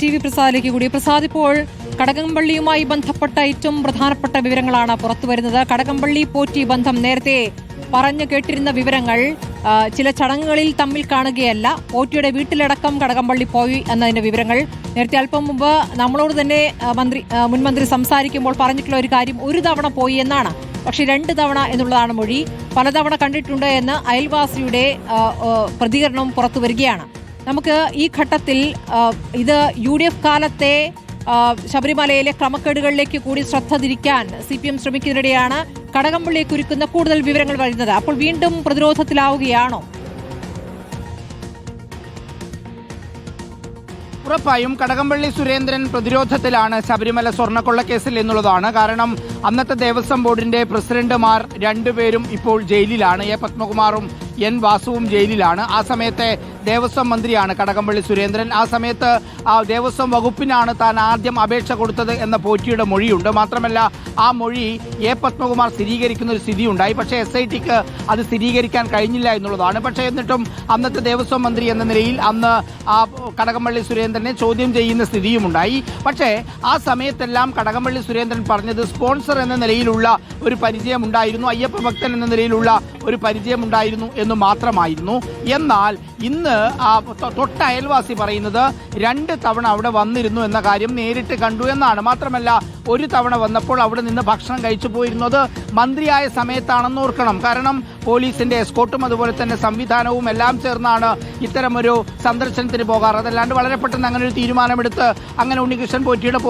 T V പ്രസാദിലേക്ക് കൂടി. പ്രസാദ് ഇപ്പോൾ കടകംപള്ളിയുമായി ബന്ധപ്പെട്ട ഏറ്റവും പ്രധാനപ്പെട്ട വിവരങ്ങളാണ് പുറത്തുവരുന്നത് കടകംപള്ളി പോറ്റി ബന്ധം നേരത്തെ പറഞ്ഞു കേട്ടിരുന്ന വിവരങ്ങൾ ചില ചടങ്ങുകളിൽ തമ്മിൽ കാണുകയല്ല. പോറ്റിയുടെ വീട്ടിലടക്കം കടകംപള്ളി പോയി എന്നതിന്റെ വിവരങ്ങൾ. നേരത്തെ അല്പം മുമ്പ് നമ്മളോട് തന്നെ മന്ത്രി മുൻമന്ത്രി സംസാരിക്കുമ്പോൾ പറഞ്ഞിട്ടുള്ള ഒരു കാര്യം ഒരു തവണ പോയി എന്നാണ്. പക്ഷെ രണ്ട് തവണ എന്നുള്ളതാണ് മൊഴി. പലതവണ കണ്ടിട്ടുണ്ട് എന്ന് അയൽവാസിയുടെ പ്രതികരണവും പുറത്തു വരികയാണ്. നമുക്ക് ഈ ഘട്ടത്തിൽ ഇത് യു ഡി എഫ് കാലത്തെ ശബരിമലയിലെ ക്രമക്കേടുകളിലേക്ക് കൂടി ശ്രദ്ധ തിരിക്കാൻ സി പി എം ശ്രമിക്കുന്നതിനിടെയാണ് കടകംപള്ളിയെ കുരുക്കുന്ന കൂടുതൽ വിവരങ്ങൾ വരുന്നത്. അപ്പോൾ വീണ്ടും പ്രതിരോധത്തിലാവുകയാണോ? ഉറപ്പായും കടകംപള്ളി സുരേന്ദ്രൻ പ്രതിരോധത്തിലാണ് ശബരിമല സ്വർണക്കൊള്ളക്കേസിൽ എന്നുള്ളതാണ് കാരണം അന്നത്തെ ദേവസ്വം ബോർഡിന്റെ പ്രസിഡന്റുമാർ രണ്ടുപേരും ഇപ്പോൾ ജയിലിലാണ്. എ. പത്മകുമാറും എൻ വാസുവും ജയിലിലാണ്. ആ സമയത്തെ ദേവസ്വം മന്ത്രിയാണ് കടകംപള്ളി സുരേന്ദ്രൻ. ആ സമയത്ത് ആ ദേവസ്വം വകുപ്പിനാണ് താൻ ആദ്യം അപേക്ഷ കൊടുത്തത് എന്ന പോറ്റിയുടെ മൊഴിയുണ്ട്. മാത്രമല്ല ആ മൊഴി എ പത്മകുമാർ സ്ഥിരീകരിക്കുന്ന ഒരു സ്ഥിതി ഉണ്ടായി പക്ഷേ എസ് ഐ ടിക്ക് അത് സ്ഥിരീകരിക്കാൻ കഴിഞ്ഞില്ല എന്നുള്ളതാണ്. പക്ഷേ എന്നിട്ടും അന്നത്തെ ദേവസ്വം മന്ത്രി എന്ന നിലയിൽ അന്ന് ആ കടകംപള്ളി സുരേന്ദ്രനെ ചോദ്യം ചെയ്യുന്ന സ്ഥിതിയുമുണ്ടായി. പക്ഷേ ആ സമയത്തെല്ലാം കടകംപള്ളി സുരേന്ദ്രൻ പറഞ്ഞത് സ്പോൺസർ എന്ന നിലയിലുള്ള ഒരു പരിചയമുണ്ടായിരുന്നു. അയ്യപ്പ ഭക്തൻ എന്ന നിലയിലുള്ള ഒരു പരിചയം ഉണ്ടായിരുന്നു എന്ന് മാത്രമായിരുന്നു. എന്നാൽ ഇന്ന് ആ തൊട്ട അയൽവാസി പറയുന്നത് രണ്ട് തവണ അവിടെ വന്നിരുന്നു എന്ന കാര്യം നേരിട്ട് കണ്ടു എന്നാണ്. മാത്രമല്ല ഒരു തവണ വന്നപ്പോൾ അവിടെ നിന്ന് ഭക്ഷണം കഴിച്ചു പോയിരുന്നത് മന്ത്രിയായ സമയത്താണെന്ന് ഓർക്കണം. കാരണം പോലീസിന്റെ എസ്കോട്ടും അതുപോലെ തന്നെ സംവിധാനവും എല്ലാം ചേർന്നാണ് ഇത്തരമൊരു സന്ദർശനത്തിന് പോകാറ്. അതല്ലാണ്ട് വളരെ പെട്ടെന്ന് അങ്ങനെ ഒരു തീരുമാനമെടുത്ത് അങ്ങനെ ഉണ്ണികൃഷ്ണൻ പോറ്റിയുടെ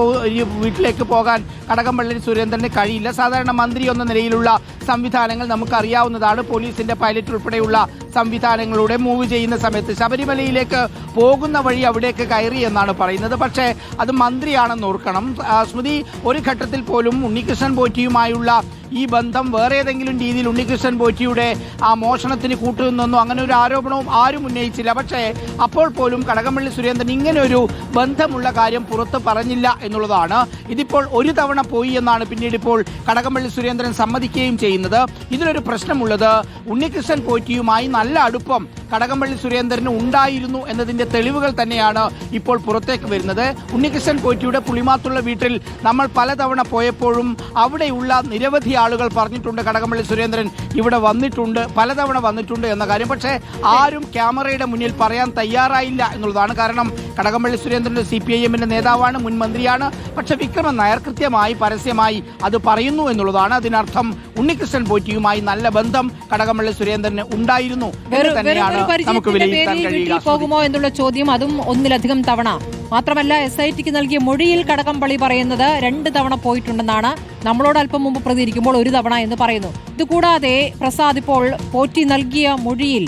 വീട്ടിലേക്ക് പോകാൻ കടകംപള്ളി സുരേന്ദ്രന് കഴിയില്ല. സാധാരണ മന്ത്രി എന്ന നിലയിലുള്ള സംവിധാനങ്ങൾ നമുക്കറിയാവുന്നതാണ്. പോലീസിന്റെ പൈലറ്റ് ഉൾപ്പെടെയുള്ള സംവിധാനങ്ങളുടെ മൂവ് ചെയ്യുന്ന സമയത്ത് ശബരിമലയിലേക്ക് പോകുന്ന വഴി അവിടേക്ക് കയറി എന്നാണ് പറയുന്നത്. പക്ഷേ അത് മന്ത്രിയാണെന്ന് ഓർക്കണം. സ്മൃതി ഒരു ഘട്ടത്തിൽ പോലും ഉണ്ണികൃഷ്ണൻ പോറ്റിയുമായുള്ള ഈ ബന്ധം വേറെ ഏതെങ്കിലും രീതിയിൽ ഉണ്ണികൃഷ്ണൻ പോറ്റിയുടെ ആ മോഷണത്തിന് കൂട്ടുനിന്നോ അങ്ങനെ ഒരു ആരോപണവും ആരും ഉന്നയിച്ചില്ല. പക്ഷേ അപ്പോൾ പോലും കടകംപള്ളി സുരേന്ദ്രൻ ഇങ്ങനെ ഒരു ബന്ധമുള്ള കാര്യം പുറത്ത് പറഞ്ഞില്ല എന്നുള്ളതാണ്. ഇതിപ്പോൾ ഒരു തവണ പോയി എന്നാണ് പിന്നീട് ഇപ്പോൾ കടകംപള്ളി സുരേന്ദ്രൻ സമ്മതിക്കുകയും ചെയ്യുന്നത്. ഇതിലൊരു പ്രശ്നമുള്ളത് ഉണ്ണികൃഷ്ണൻ പോറ്റിയുമായി നല്ല അടുപ്പം കടകംപള്ളി സുരേന്ദ്രന് ഉണ്ടായിരുന്നു എന്നതിന്റെ തെളിവുകൾ തന്നെയാണ് ഇപ്പോൾ പുറത്തേക്ക് വരുന്നത്. ഉണ്ണികൃഷ്ണൻ പോറ്റിയുടെ പുളിമാത്തുള്ള വീട്ടിൽ നമ്മൾ പലതവണ പോയപ്പോഴും അവിടെയുള്ള നിരവധി ആളുകൾ പറഞ്ഞിട്ടുണ്ട് കടകംപള്ളി സുരേന്ദ്രൻ ഇവിടെ വന്നിട്ടുണ്ട് പലതവണ വന്നിട്ടുണ്ട് എന്ന കാര്യം. പക്ഷേ ആരും ക്യാമറയുടെ മുന്നിൽ പറയാൻ തയ്യാറായില്ല എന്നുള്ളതാണ് കാരണം. Kadakampally Surendran C P I എമ്മിന്റെ നേതാവാണ് മുൻ മന്ത്രിയാണ്. പക്ഷെ വിക്രമൻ നായർ കൃത്യമായി പരസ്യമായി അത് പറയുന്നു എന്നുള്ളതാണ് അതിനർത്ഥം. ഉണ്ണികൃഷ്ണൻ പോറ്റിയുമായി നല്ല ബന്ധം കടകംപള്ളി സുരേന്ദ്രന് ഉണ്ടായിരുന്നു തന്നെയാണ് നമുക്ക് വിലയിരുത്താൻ വീട്ടിൽ പോകുമോ എന്നുള്ള ചോദ്യം അതും ഒന്നിലധികം തവണ. മാത്രമല്ല എസ് ഐ ടിക്ക് നൽകിയ മൊഴിയിൽ കടകംപള്ളി പറയുന്നത് രണ്ട് തവണ പോയിട്ടുണ്ടെന്നാണ് നമ്മളോട് അല്പം മുമ്പ് പ്രതികരിക്കുമ്പോൾ ഒരു തവണ എന്ന് പറയുന്നു. ഇതുകൂടാതെ പ്രസാദ് ഇപ്പോൾ പോറ്റി നൽകിയ മൊഴിയിൽ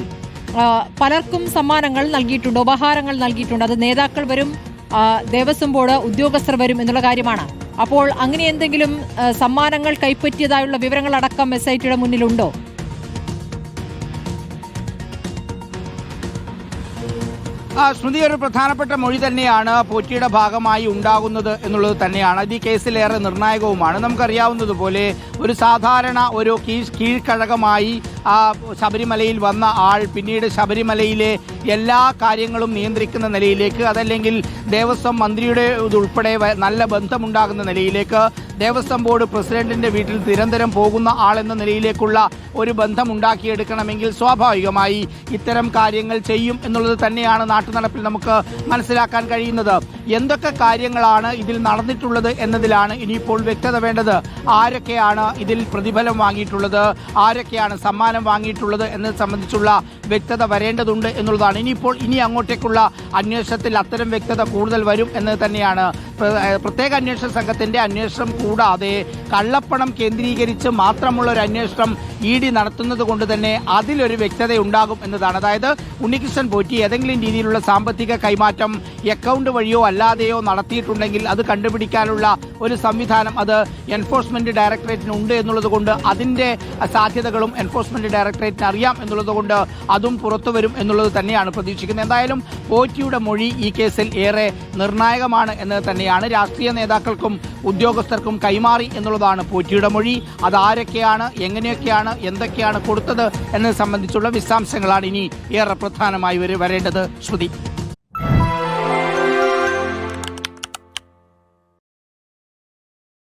പലർക്കും സമ്മാനങ്ങൾ നൽകിയിട്ടുണ്ട് ഉപഹാരങ്ങൾ നൽകിയിട്ടുണ്ട്. അത് നേതാക്കൾ വരും ദേവസ്വം ബോർഡ് ഉദ്യോഗസ്ഥർ വരും എന്നുള്ള കാര്യമാണ്. അപ്പോൾ അങ്ങനെ എന്തെങ്കിലും സമ്മാനങ്ങൾ കൈപ്പറ്റിയതായുള്ള വിവരങ്ങൾ അടക്കം എസ് ഐ ടിയുടെ മുന്നിലുണ്ടോ? സ്മൃതി ഒരു പ്രധാനപ്പെട്ട മൊഴി തന്നെയാണ്. പോറ്റിയുടെ ഭാഗമായി ഉണ്ടാകുന്നത് എന്നുള്ളത് തന്നെയാണ്. ഇത് ഈ കേസിലേറെ നിർണായകവുമാണ്. നമുക്കറിയാവുന്നതുപോലെ ഒരു സാധാരണ ഒരു കീഴ് കീഴ്ക്കഴകമായി ശബരിമലയിൽ വന്ന ആൾ പിന്നീട് ശബരിമലയിലെ എല്ലാ കാര്യങ്ങളും നിയന്ത്രിക്കുന്ന നിലയിലേക്ക് അതല്ലെങ്കിൽ ദേവസ്വം മന്ത്രിയുടെ ഇതുൾപ്പെടെ വ- നല്ല ബന്ധമുണ്ടാകുന്ന നിലയിലേക്ക് ദേവസ്വം ബോർഡ് പ്രസിഡന്റിന്റെ വീട്ടിൽ നിരന്തരം പോകുന്ന ആൾ എന്ന നിലയിലേക്കുള്ള ഒരു ബന്ധം ഉണ്ടാക്കിയെടുക്കണമെങ്കിൽ സ്വാഭാവികമായി ഇത്തരം കാര്യങ്ങൾ ചെയ്യും എന്നുള്ളത് തന്നെയാണ് നാട്ടുനടപ്പിൽ നമുക്ക് മനസ്സിലാക്കാൻ കഴിയുന്നത്. എന്തൊക്കെ കാര്യങ്ങളാണ് ഇതിൽ നടന്നിട്ടുള്ളത് എന്നതിലാണ് ഇനിയിപ്പോൾ വ്യക്തത വേണ്ടത്. ആരൊക്കെയാണ് ഇതിൽ പ്രതിഫലം വാങ്ങിയിട്ടുള്ളത്? ആരൊക്കെയാണ് സമ്മാനം വാങ്ങിയിട്ടുള്ളത് എന്നത് സംബന്ധിച്ചുള്ള വ്യക്തത വരേണ്ടതുണ്ട് എന്നുള്ളതാണ്. ഇനിയിപ്പോൾ ഇനി അങ്ങോട്ടേക്കുള്ള അന്വേഷണത്തിൽ അത്തരം വ്യക്തത കൂടുതൽ വരും എന്നത് തന്നെയാണ് പ്രത്യേക അന്വേഷണ സംഘത്തിന്റെ അന്വേഷണം കൂടാതെ കള്ളപ്പണം കേന്ദ്രീകരിച്ച് മാത്രമുള്ള ഒരു അന്വേഷണം ഇ ഡി നടത്തുന്നത് കൊണ്ട് തന്നെ അതിലൊരു വ്യക്തത ഉണ്ടാകും എന്നതാണ്. അതായത് ഉണ്ണികൃഷ്ണൻ പോറ്റി ഏതെങ്കിലും രീതിയിലുള്ള സാമ്പത്തിക കൈമാറ്റം അക്കൗണ്ട് വഴിയോ അല്ലാതെയോ നടത്തിയിട്ടുണ്ടെങ്കിൽ അത് കണ്ടുപിടിക്കാനുള്ള ഒരു സംവിധാനം അത് എൻഫോഴ്സ്മെന്റ് ഡയറക്ടറേറ്റിന് ഉണ്ട് എന്നുള്ളത് കൊണ്ട് അതിന്റെ സാധ്യതകളും എൻഫോഴ്സ്മെന്റ് ഡയറക്ടറേറ്റിന് അറിയാം എന്നുള്ളത് കൊണ്ട് അതും പുറത്തു വരും എന്നുള്ളത് തന്നെയാണ് പ്രതീക്ഷിക്കുന്നത്. എന്തായാലും പോറ്റിയുടെ മൊഴി ഈ കേസിൽ ഏറെ നിർണായകമാണ് എന്ന് തന്നെയാണ് രാഷ്ട്രീയ നേതാക്കൾക്കും ഉദ്യോഗസ്ഥർക്കും കൈമാറി എന്നുള്ളതാണ് പോറ്റിയുടെ മൊഴി. അതാരൊക്കെയാണ് എങ്ങനെയൊക്കെയാണ് എന്തൊക്കെയാണ് കൊടുത്തത് എന്നത് സംബന്ധിച്ചുള്ള വിശദാംശങ്ങളാണ് ഇനി ഏറെ പ്രധാനമായി വരേണ്ടത്. ശ്രുതി.